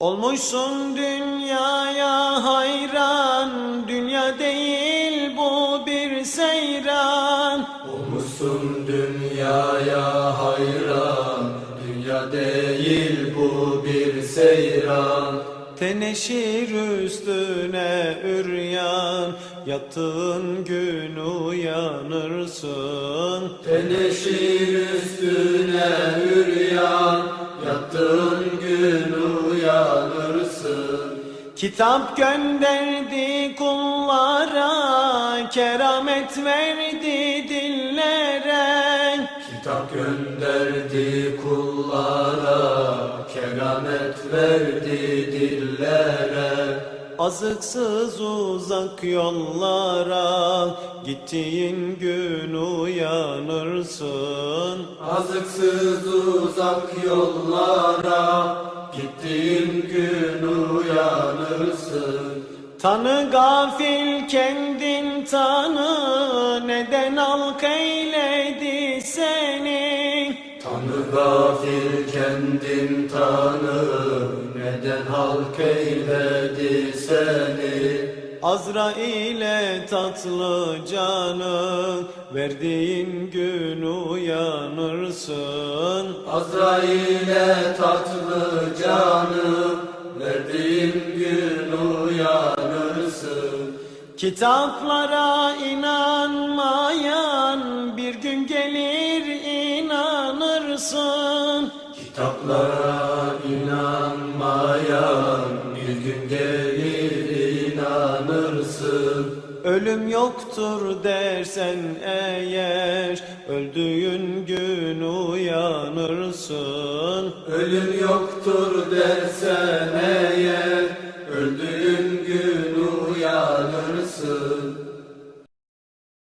Olmuşsun dünyaya hayran, dünya değil bu bir seyran. Olmuşsun dünyaya hayran Dünya değil bu bir seyran Teneşir üstüne üryan, yattığın gün uyanırsın. Teneşir üstüne üryan Kitap gönderdi kullara, keramet verdi dillere. Kitap gönderdi kullara Keramet verdi dillere Azıksız uzak yollara, gittiğin gün uyanırsın. Azıksız uzak yollara Gittiğin Tanı gafil kendin tanı, neden halk eyledi seni? Tanı gafil kendin tanı Neden halk eyledi seni Azrail'e tatlı canı, verdiğin gün uyanırsın. Azrail'e tatlı canı Verdiğin gün uyanırsın Kitaplara inanmayan bir gün gelir inanırsın. Kitaplara inanmayan Bir gün gelir inanırsın Ölüm yoktur dersen eğer öldüğün gün uyanırsın. Ölüm yoktur dersen eğer Öldüğün gün uyanırsın